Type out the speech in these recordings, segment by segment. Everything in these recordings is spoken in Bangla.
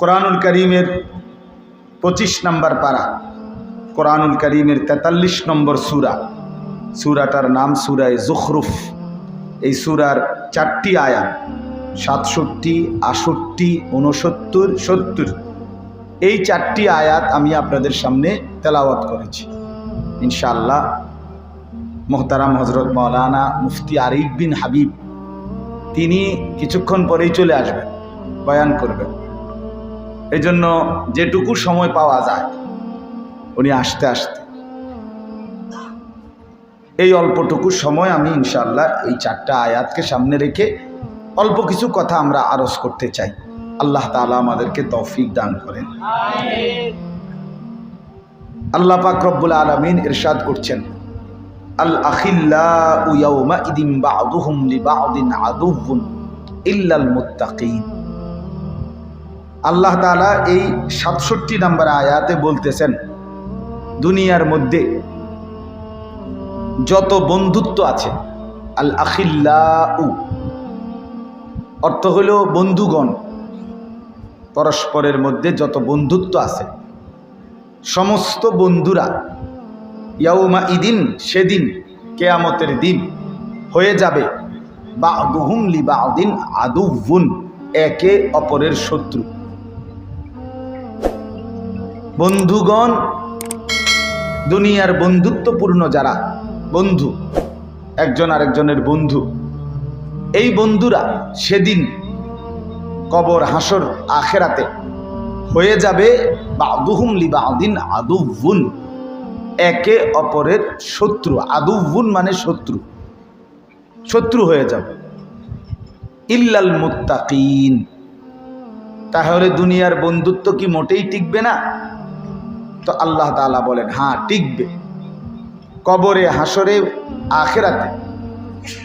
কোরআনুল করিমের পঁচিশ নম্বর পারা। কোরআনুল করিমের তেতাল্লিশ নম্বর সুরা। সুরাটার নাম সুরায় জুখরুফ। এই সুরার চারটি আয়াত, সাতষট্টি আষট্টি উনসত্তর সত্তর, এই চারটি আয়াত আমি আপনাদের সামনে তেলাওয়াত করেছি। ইনশাআল্লাহ, মোহতারাম হজরত মৌলানা মুফতি আরিফ বিন হাবিব, তিনি কিছুক্ষণ পরেই চলে আসবেন, বয়ান করবেন। এই জন্য যেটুকু সময় পাওয়া যায়, উনি আসতে আসতে। এই অল্পটুকু সময় আমি ইনশাল্লাহ এই চারটা আয়াতকে সামনে রেখে অল্প কিছু কথা আমরা আরজ করতে চাই। আল্লাহ তাআলা আমাদেরকে তৌফিক দান করেন। আল্লাহ পাক রব্বুল আলামিন ইরশাদ করছেন, আল আখিল্লাউ ইয়াউমা ইদিন বা'দুহুম লিবা'দিন আদুউন ইল্লাল মুত্তাকিন। আল্লাহ তাআলা এই সাতষট্টি নম্বর আয়াতে বলতেছেন, দুনিয়ার মধ্যে যত বন্ধুত্ব আছে আল আখিল্লাউ অর্থ হল বন্ধুগণ, পরস্পরের মধ্যে যত বন্ধুত্ব আছে, সমস্ত বন্ধুরা ইয়াউমা ইদিন সেদিন কেয়ামতের দিন হয়ে যাবে বা দুহুমলি বা দিন আদুভুন একে অপরের শত্রু। বন্ধুগণ, দুনিয়ার বন্ধুত্বপূর্ণ যারা, বন্ধু, একজন আরেকজনের বন্ধু, এই বন্ধুরা সেদিন কবর, হাসর, আখেরাতে হয়ে যাবে, বাদুহুম লিবাদিন আদুভুন একে অপরের শত্রু। আদুভুন মানে শত্রু। শত্রু হয়ে যাবে। ইল্লাল মুত্তাকিন। তাহলে দুনিয়ার বন্ধুত্ব কি মোটেই টিকবে না? তো আল্লাহ তাআলা বলেন হ্যাঁ টিকবে। কবরে হাসরে আখেরাতে।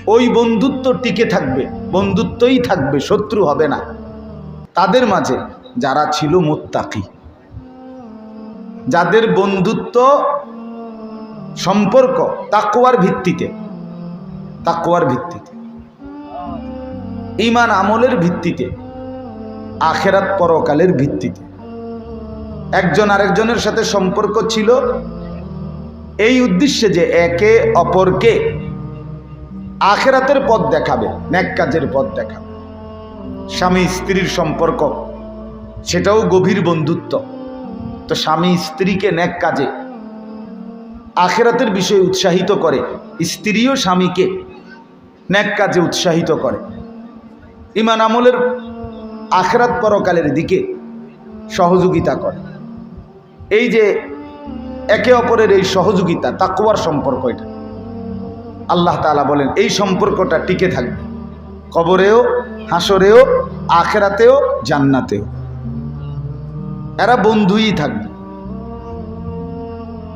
ওই বন্ধুত্ব টিকে থাকবে, বন্ধুত্বই থাকবে, শত্রু হবে না। তাদের মাঝে যারা ছিল মুত্তাকি, যাদের বন্ধুত্ব, সম্পর্ক তাকুয়ার ভিত্তিতে তাকুয়ার ভিত্তিতে ইমান আমলের ভিত্তিতে, আখেরাত পরকালের ভিত্তিতে। একজন আরেকজনের সাথে সম্পর্ক ছিল এই উদ্দেশ্যে যে একে অপরকে আখেরাতের পথ দেখাবে ন্যাক কাজের পথ দেখাবে। স্বামী স্ত্রীর সম্পর্ক, সেটাও গভীর বন্ধুত্ব। তো স্বামী স্ত্রীকে ন্যাক কাজে আখেরাতের বিষয়ে উৎসাহিত করে, স্ত্রীও স্বামীকে ন্যাক কাজে উৎসাহিত করে। ইমান আমলের আখেরাত পরকালের দিকে সহযোগিতা করে। এই যে একে অপরের এই সহযোগিতা তাকুয়ার সম্পর্ক এটা। আল্লাহ তালা বলেন, এই সম্পর্কটা টিকে থাকবে। কবরেও, হাসরেও, আখেরাতেও, জান্নাতেও। এরা বন্ধুই থাকবে।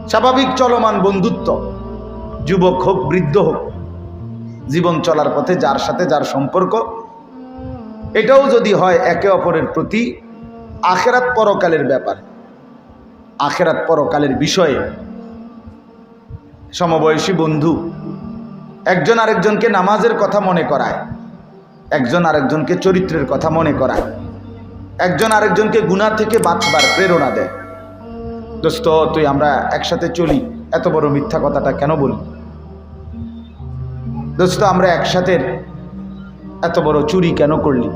স্বাভাবিক চলমান বন্ধুত্ব, যুবক হোক, বৃদ্ধ হোক, জীবন চলার পথে যার সাথে যার সম্পর্ক, এটাও যদি হয় একে অপরের প্রতি আখেরাত পরকালের ব্যাপার। আখেরাত পরকালের বিষয়ে। সমবয়সী বন্ধু, একজন আরেকজনকে নামাজের কথা মনে করায়, একজন আরেকজনকে চরিত্রের কথা মনে করায়, একজন আরেকজনকে গুণা থেকে বাঁচবার প্রেরণা দেয়। দোস্ত, তুই আমরা একসাথে চলি, এত বড় মিথ্যা কথাটা কেন বলি দোস্ত, আমরা একসাথে এত বড় চুরি কেন করলি?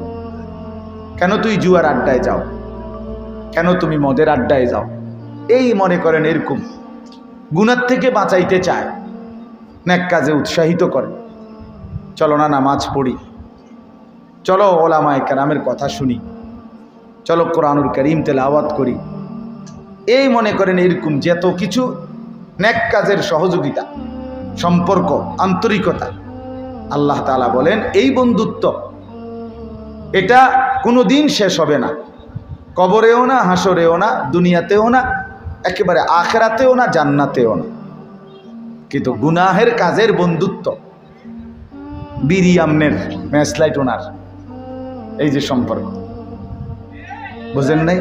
কেন তুই জুয়ার আড্ডায় যাও? কেন তুমি মদের আড্ডায় যাও? এই মনে করেন এরকম। গুণার থেকে বাঁচাইতে চায়। ন্যাক কাজে উৎসাহিত করে। চলো না নামাজ পড়ি। চলো ওলামায় কেরামের কথা শুনি। চলো কোরআনুল করিম তেলাওয়াত করি। এই মনে করেন এরকম যত কিছু ন্যাক কাজের সহযোগিতা, সম্পর্ক, আন্তরিকতা, আল্লাহ তালা বলেন এই বন্ধুত্ব, এটা কোনো দিন শেষ হবে না। কবরেও না, হাসরেও না, দুনিয়াতেও না একেবারে আখেরাতেও না, জান্নাতেও না। কিন্তু গুনাহের কাজের বন্ধুত্ব বিরিয়ামনের ম্যাসলাইট ওনার, এই যে সম্পর্ক। বুঝেন নাই?